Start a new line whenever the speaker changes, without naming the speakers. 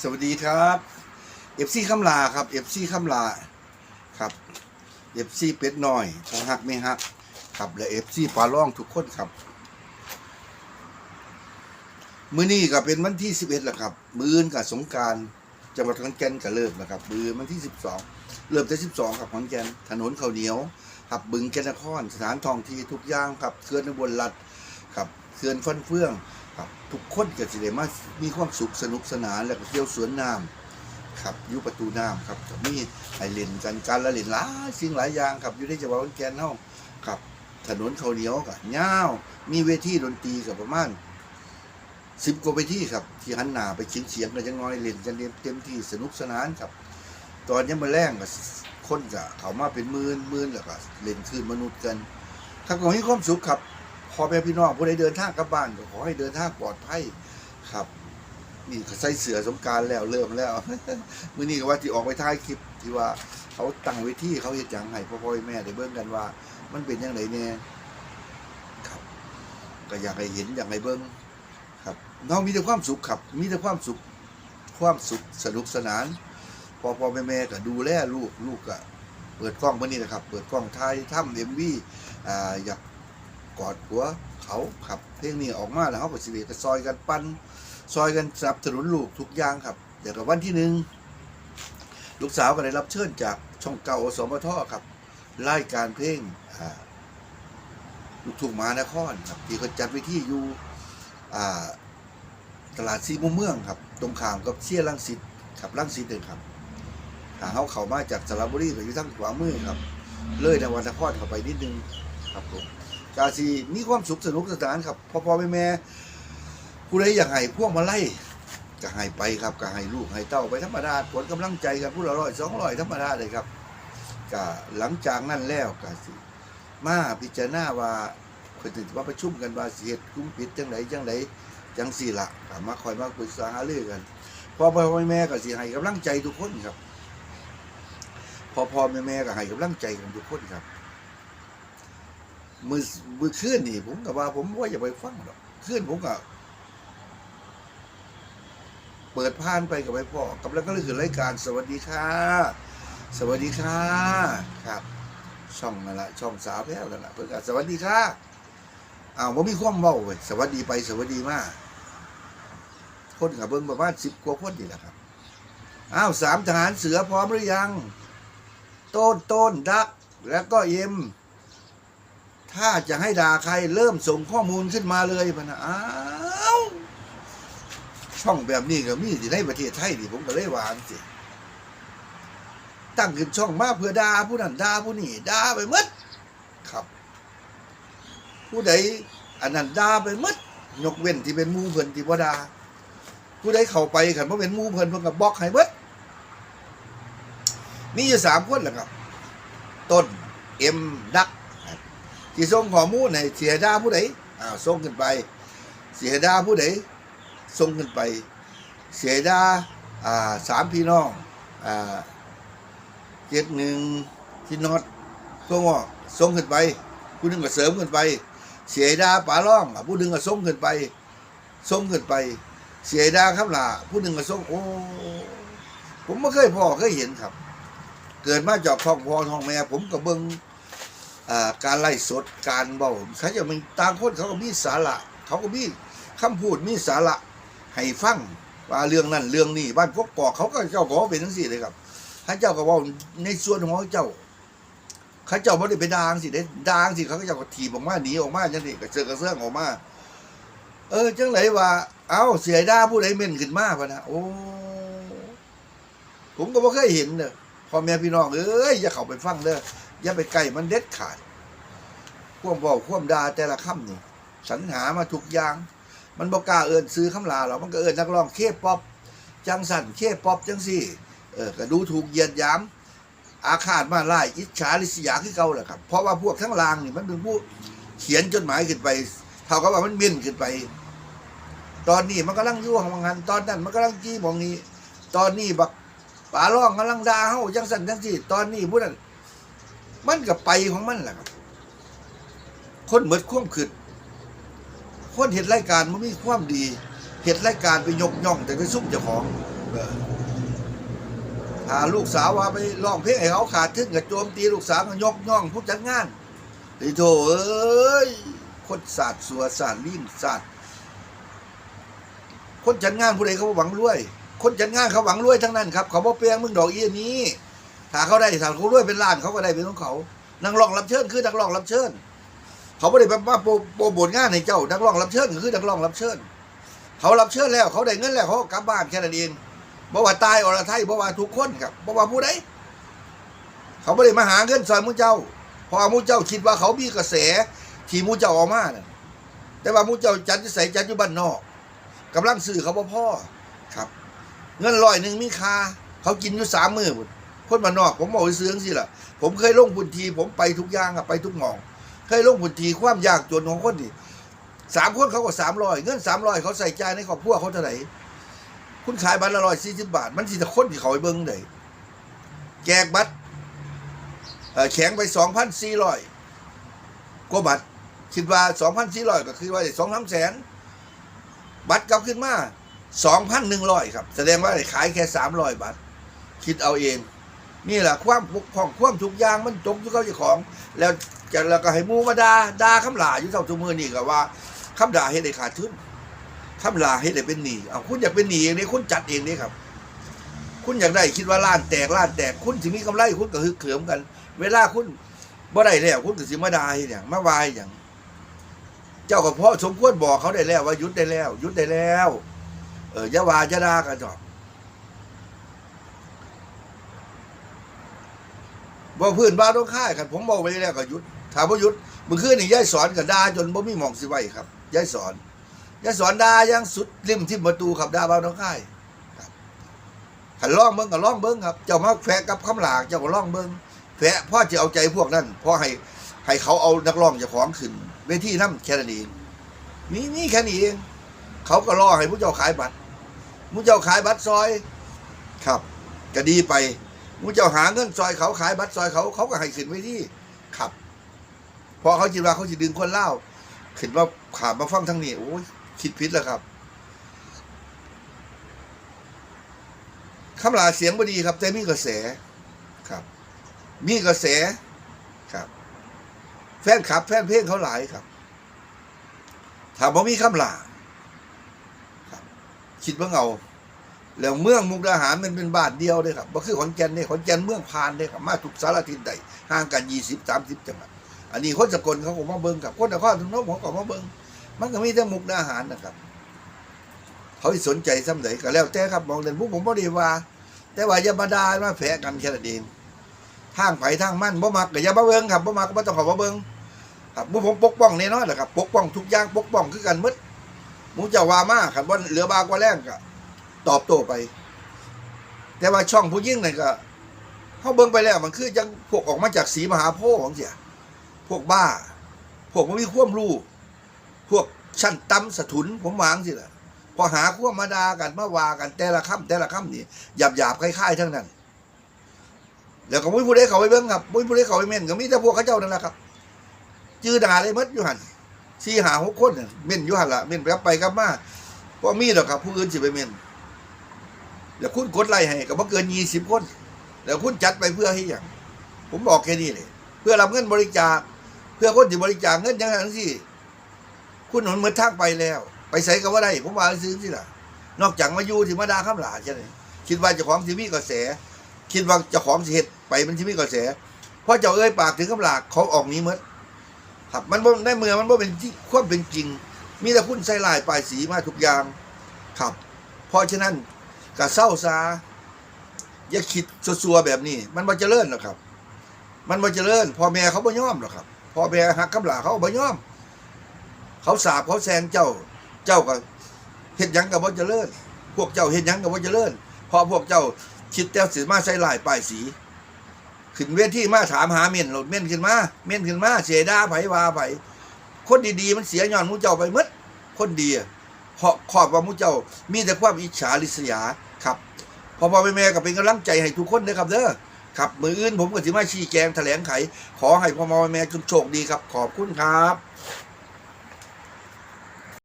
สวัสดีครับเอฟซีคำลาครับเอฟซีคำลาครับเอฟซีเป็ดน้อยทั้งฮักไม่ฮักครับและเอฟซีปลาล่องทุกคนครับ มื้อนี้ก็เป็นวันที่11แล้วครับ มื้อนกับสงการจังหวัดขอนแก่นก็เริ่มแล้วครับมื้อวันที่12เริ่มแต่12ครับขอนแก่นถนนข้าวเหนียวครับบึงแก่นครสถานทองที่ทุกอย่างครับเขื่อนอุบลรัฐครับเขื่อนฟันเฟื่อง ครับทุกคนก็จะได้มามีความสุขสนุกสนานแล้วก็เที่ยวสวนน้ำครับอยู่ประตูน้ำครับก็มีให้เล่นกันการละเล่นหลายสิ่งหลายอย่างครับอยู่ในจังหวัดขอนแก่นเฮาครับ ถนนเขาเหนียวก็ยาวมีเวทีดนตรีกับประมาณสิบกว่าเวทีครับ ที่หันหน้าไปเฉียงเฉียงกันจังน้อยเล่นกันเต็มที่สนุกสนานครับ ตอนยังมาแรงก็คนก็เขามาเป็นหมื่นหมื่นแล้วก็เล่นคืนมนุษย์กันครับก็มีความสุขครับ พอแม่พี่น้องผู้ใดเดินทางกลับบ้านก็ขอให้เดินทางปลอดภัยครับ นี่ใส่เสือสงการแล้วเริ่มแล้วมื้อนี้ก็ว่าที่ออกไปถ่ายคลิปที่ว่าเขาตั้งเวทีเขาเฮ็ดหยังให้พ่อพ่อแม่ได้เบิ่งกันว่า มันเป็นยังไงแน่ครับ ก็อยากให้เห็นอยากให้เบิ่งครับน้องมีแต่ความสุขครับ มีแต่ความสุขความสุขสนุกสนานพ่อพ่อแม่แม่ก็ดูแลลูกลูกก็เปิดกล้องมื้อนี้นะครับ เปิดกล้องถ่ายทำ MV อ่าอยาก กอดหัวเขาขับ เพลงนี้ออกมาแล้วเขาก็สิเดก็ซอยกันปั้นซอยกันสนับสนุนลูกทุกอย่างครับเดี๋ยวกับวันที่หนึ่งลูกสาวก็ได้รับเชิญจากช่องเก่าอสมทครับรายการเพลงลูกทุ่งมานครครับที่เขาจัดไว้ที่อยู่ตลาดซีมุมเมืองครับ ตรงข้ามกับเชียร์ลังสิตครับลังสิตเองครับทาเขาเข้ามาจากสระบุรีก็อยู่ทางขวามือครับ เลยในวันนครเข้าไปนิดนึงครับผม กาซีมีความสุขสนุกสนานครับพ่อพ่อแม่แม่ผู้ใดอยากให้พวกมาไล่ก็ให้ไปครับก็ให้ลูกให้เต้าไปธรรมดาผลกำลังใจกันผู้ละร้อยสองร้อยธรรมดาเลยครับก็หลังจากนั้นแล้วกาสิมาพิจารณาว่าคนถึงว่าประชุมกันว่าสิเหตุกุ้มปิดจังไหนจังไหนจังสี่ละก็มาคอยมาปรึกษาหารือกันพ่อพ่อแม่แม่ก็สิให้กำลังใจทุกคนครับพ่อพ่อแม่แม่ก็ให้กำลังใจกันทุกคนครับ มือมือขึ้นนี่ ผมกับว่า ผมว่าอย่าไปฟังหรอกขึ้นผมก็เปิดผ่านไปกับไปพ่อกำลังก็เลยคือรายการสวัสดีค่ะ สวัสดีค่ะ ครับ ช่องนั่นแหละช่องสาวแพ้วนั่นแหละเพื่อนก็สวัสดีค่ะอ้าวผมมีความเบาเว้ยสวัสดีไปสวัสดีมาคนกับเบิ้งประมาณสิบกว่าคนนี่แหละครับอ้าวสามทหารเสือพร้อมหรือยัง ต้นต้นดัก แล้วก็เอ็ม ถ้าจะให้ด่าใครเริ่มส่งข้อมูลขึ้นมาเลยพนะอ้าวช่องแบบนี้ก็มีที่ในประเทศไทยนี่ผมก็เลยวาจังสิตั้งขึ้นช่องมาเพื่อด่าผู้นั้นด่าผู้นี้ด่าไปมดครับ ผู้ใดอันนั้นด่าไปมดยกเว้นที่เป็นมูเพิ่นที่บ่ด่าผู้ใดเข้าไปขันว่าเป็นมูเพิ่นเพิ่นก็บบล็อกให้เบิดมีอยู่สามคนแหละครับ ต้นเอ็มดัก ที่ส่งข้อมูลให้เสียดาผู้ใดอ้าวส่งขึ้นไป เสียดาผู้ใดส่งขึ้นไป เสียดาอ่าสามพี่น้องอ่าเจ็ดหนึ่งที่น็อตส่งออกส่งขึ้นไป ผู้หนึงก็เสริมขึ้นไป เสียดาป่าล่องผู้หนึงก็ส่งขึ้นไปส่งขึ้นไป เสียดาคำลาผู้หนึงก็ส่งโอ้ผมไม่เคยพ่อเคยเห็นครับ เกิดมาจากท้องพ่อท้องแม่ ผมก็เบิ่ง การไล่สดการเบาเขาจะมีต่างคนเขาก็มีสาระ เขาก็มีคำพูดมีสาระให้ฟังว่าเรื่องนั้นเรื่องนี้บ้านพวกกอกเขาก็เจ้าก็เป็นทั้งสี่เลยครับพระเจ้าก็เว่าในส่วนของเจ้าเขาเจ้าไม่ได้ไปดางสิได้ดางสิเขาก็เจ้าก็ถีบออกมาหนีออกมาจังนี่กระเสือกระเสื้องออกมาเออจังไหนว่า เอ้าเสียด้าผู้ใดเม่นขึ้นมาพะนะโอ้ผมก็บ่เคยเห็นเด้อพ่อแม่พี่น้องเอ้ยอย่าเข้าไปฟังเด้อ อย่าไปใกล้มันเด็ดขาดควมบอกควมดาแต่ละคำนี่สรรหามาทุกอย่าง มันบอกกล้าเอินซื้อคำลาหรอกมันก็เอินนักร้องเคป๊อปจังสันเคป๊อปจังสี่ เออก็ดูถูกเยียดยาม อาฆาตมาไล่อิจฉาริษยาคือเก่าแหละครับ เพราะว่าพวกทั้งลางนี่มันเป็นผู้เขียนจดหมายขึ้นไปเท่ากับว่ามันเม่นขึ้นไป ตอนนี้มันกำลังยั่วของมันตอนนั้น มันกำลังจี้มองนี้ ตอนนี้บักป่าร้องกำลังด่าเฮาจังสันจังสี่ ตอนนี้ผู้นั้น มันก็ไปของมันแหละครับ คนเหมือนความขืดคนเห็นรายการมันมีความดี เห็นรายการไปยกย่องแต่ไปซุ่มเจ้าของเออถ้าลูกสาวว่าไปร้องเพลงให้เขาขาดทึ่งกับโจมตีลูกสาวก็ยกย่องผู้จัดงานไอ้โถเอ้ยคนศาสตร์สัวศาสตร์ลิ้นศาสตร์คนจัดงานผู้ใดเขาหวังรวย คนจัดงานเขาหวังรวยทั้งนั้นครับ เขาบ่เปียงมึงดอกเอี้ยนี้ ถ้าเขาได้ถ้าเขารวยเป็นล้านเขาก็ได้เป็นของเขานักร้องรับเชิญคือนักร้องรับเชิญ เขาไม่ได้แบบว่าโปรโปรโมทงานให้เจ้านักร้องรับเชิญคือนักร้องรับเชิญ เขารับเชิญแล้ว เขาได้เงินแล้วเขากลับบ้านแค่นั้นเองบ่ว่าตายอรไทยบ่ว่าทุกคนครับบ่ว่าผู้ใดเขาไม่ได้มาหาเงินซอยมูเจ้าเพอมูเจ้าคิดว่าเขามีกระแสที่มูเจ้าออกมาน่ะแต่ว่ามูเจ้าจัดใส่จัดอยู่บ้านนอกกำลังซื้อเขาพ่อครับ เงินร้อยหนึ่งมีคาเขากินอยู่สามมือพุ่น คนบ้านอกผมบอกให้ซื้องซี่ล่ะ ผมเคยลงพื้นที่ผมไปทุกอย่างอะไปทุกหมอง เคยลงพื้นที่ความยากจนของคนนี่สามคนเขาก็สามร้อยเงินสามร้อยเขาใส่ใจในครอบครัวเขาเท่าไหร่คุณขายบัตรละร้อยสี่สิบบาท มันสิจะคนที่เขาไปเบิ้งได้แจกบัตรแข็งไปสองพันสี่ร้อยกว่าบัตรคิดว่าสองพันสี่ร้อยก็คือว่าสองสามแสนบัตรกลับขึ้นมาสองพันหนึ่งร้อยครับ แสดงว่าขายแค่สามร้อยบาทคิดเอาเอง นี่แหละความปกของความทุกอย่างมันตกอยู่กับเจ้าของ แล้วจะแล้วก็ให้มูมาดาดาคำหลาอยู่เท่าทุกมือนี่ก็ว่าคำด่าเฮ็ดให้ขาดทุนคำลาเฮ็ดให้เป็นหนี้เอาคุณอยากเป็นหนี้เองนี่คุณจัดเองนี่ครับ คุณอยากได้คิดว่าล้านแตกล้านแตกคุณสิมีกำไรคุณก็คือเขือมกัน เวลาคุณบ่ได้แล้วคุณก็สิมาดาเฮ็ดหยังมาวายหยังเจ้าก็เพาะสมควรบอกเขาได้แล้วว่ายุดได้แล้ว ยุดได้แล้ว เอออย่าวาอย่าดากันจอ กบ่พื้นบ้านต้องค่ายครับผมบอกไปแล้วก็ยุดถามว่ายุดมึงคืนนี่ยายสอนกับดาจนบ่มีหมองสิไว้ครับยายสอนยายสอนดายังสุดริมที่ประตูครับดาบ้านต้องค่ายครับขันล่องเบิ้งก็ล่องเบิ้งครับ เจ้ามาแฝะกับคำหลากเจ้าก็ล่องเบิ้งแฝะพ่อจะเอาใจพวกนั้นพ่อให้ให้เขาเอานักร้องจะของขึ้นเวทีน้ำแค่นั้นเองนี่นี่แค่นี้เองเขาก็รอให้ผู้เจ้าขายบัตรผู้เจ้าขายบัตรซอย ครับ ก็ดีไป มูเจ้าหาเงินซอยเขาขายบัตรซอยเขาเขาก็ให้ขึ้นไว้ที่ขับ พอเขาคิดว่าเขาจะดึงคนเล่าขึ้นว่าขามาฟังทั้งนี้โอ้ยคิดผิดแล้วครับคำลาเสียงบดีครับแต่มีกระแสครับ มีกระแสครับ แฟนคลับ แฟนเพลงเขาหลายครับถามว่ามีคำลาครับ คิดว่าเอา แล้วเมืองมุกดาหารมันเป็นบาทเดียวเลยครับบ่คือขอนแก่นเนี่ยขอนแก่นเมืองพานเลยครับมาทุกสารทิศใดห่างกันยี่สิบสามสิบจังหวัดอันนี้คนสกลเขาก็มาเบิ่งครับคนนครพนมเขาก็มาเบิ่งมันก็มีแต่มุกดาหารนะครับ เขาสนใจซ้ำไหนก็แล้วแต่ครับมองเด่นผู้ผมบ่ได้ว่า แต่ว่าอย่ามาด่ามาแฝงกันแค่นั้นเองทางไผทางมั่นบ่มักก็อย่ามาเบิ่งครับบ่มักก็บ่ต้องเขอมาเบิ่งครับผู้ผมปกป้องแน่นอนแหละครับ ปกป้องทุกอย่างปกป้องคือกันหมดมูจะว่ามาครับว่าเหลือบากว่าแรงก็ ตอบโต้ไป แต่ว่าช่องผู้ยิ่งนั่นก็เขาเบิ่งไปแล้วมันคือยังพวกออกมาจากสีมหาโพธิ์ของเสียพวกบ้า พวกมันมีความรู้พวกชั้นต่ำสะทุนผมวาจังสิล่ะพอหาความมาดากันมาวากันแต่ละคำแต่ละคำนี่หยาบหยาบคล้ายๆทั้งนั้นแล้วก็มุ้ยผู้ใดเขาไปเบิ่งครับมุ้ยผู้ใดเขาไปเม่นก็มีแต่พวกเขาเจ้านั่นแหละครับ จื้อด่าเลยมัดยู่หันสี่หาหกคนน่ะเม่นยู่หันละเม่นไปกับไปกลับมาพราะมีหรอกครับ ผู้อื่นสิไปเม่น แล้วคุณกดไล่ให้ก็บ่เกินยี่สิบคน แล้วคุณจัดไปเพื่อให้อย่างผมบอกแค่นี้เลยเพื่อรับเงินบริจาค เพื่อคนที่บริจาคเงินอย่างนั้นสิคุณหนุนเมือทางไปแล้ว ไปใส่ก็ว่าได้ ผมว่าซื้อสิล่ะ นอกจากมาอยู่ที่มาดาข้ามหลาใช่ไหมคิดว่าเจ้าของสิมีกระแส คิดว่าเจ้าของสิเฮ็ดไปมันสิมีกระแสเพราะเจ้าเอ้ยปากถึงข้ามหลาเขาออกนี้หมดครับมันบ่ในเมืองมันบ่เป็นที่ความเป็นจริง มีแต่คุณใส่ลายปลายสีมาทุกอย่างครับ เพราะฉะนั้น ก็เศร้าซาอย่าคิดซัวๆแบบนี้ มันบ่เจริญหรอกครับ มันบ่เจริญพ่อแม่เขาบ่ยอมหรอกครับพ่อแม่หักกำลาเขาบ่ยอม เขาสาบเขาแซงเจ้า เจ้าก็เฮ็ดหยังก็บ่เจริญพวกเจ้าเฮ็ดหยังก็บ่เจริญพอพวกเจ้าคิดแต่สิมาใส่ลายป้ายสี ขึ้นเวทีมาถามหาเม่นโหลดเม่นขึ้นมาเม่นขึ้นมาเสียดาไผว่าไผคนดีๆมันเสียย้อนมูเจ้าไปมดคนดีอะ เพราะขอบว่ามุเจ้ามีแต่ความอิจฉาริษยาครับพอพ่อแม่ก็เป็นกำลังใจให้ทุกคนนะครับเด้อครับมืออื่นผมก็สิมาชี้แจงแถลงไข ขอให้พ่อแม่ทุกโชคดีครับ ขอบคุณครับ